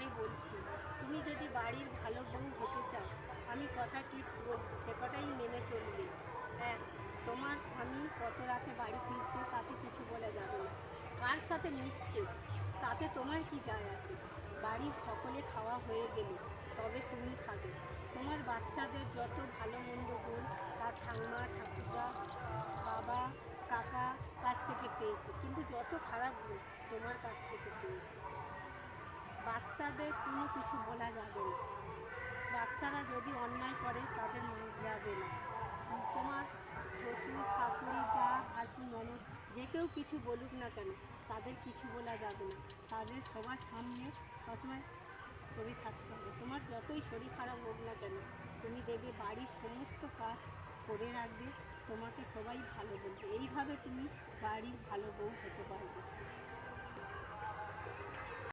বারে বলছি, তুমি যদি বাড়ির ভালো বউ হতে চাও, আমি কথা টিপস বলছি সে কটাই মেনে চলবে। এক, তোমার স্বামী কত রাতে বাড়ি ফিরছে তাতে কিছু বলা যাবে না। কার সাথে মিশছে, তাতে তোমার কি যায় আসে বাড়ির সকলে খাওয়া হয়ে গেলে তবে তুমি খাবে। তোমার বাচ্চাদের যত ভালো মন্দ গুণ, তার ঠাম্মা, ঠাকুরদা, বাবা, কাকা কাছ থেকে পেয়েছে। কিন্তু যত খারাপ গুণ, তোমার কাছ থেকে পেয়েছে। বাচ্চাদের কোনো কিছু বলা যাবে না। বাচ্চারা যদি অন্যায় করে, তাদের মান যাবে না। তোমার শ্বশুর, শাশুড়ি যা ভাসু ননদ যে কেউ কিছু বলুক না কেন, তাদের কিছু বলা যাবে না। তাদের সবার সামনে সবসময় তুমি থাকতে হবে। তোমার যতই শরীর খারাপ হোক না কেন, তুমি দেখবে বাড়ির সমস্ত কাজ করে রাখবে। তোমাকে সবাই ভালো বলবে। এইভাবে তুমি বাড়ির ভালো বউ হতে পারবে।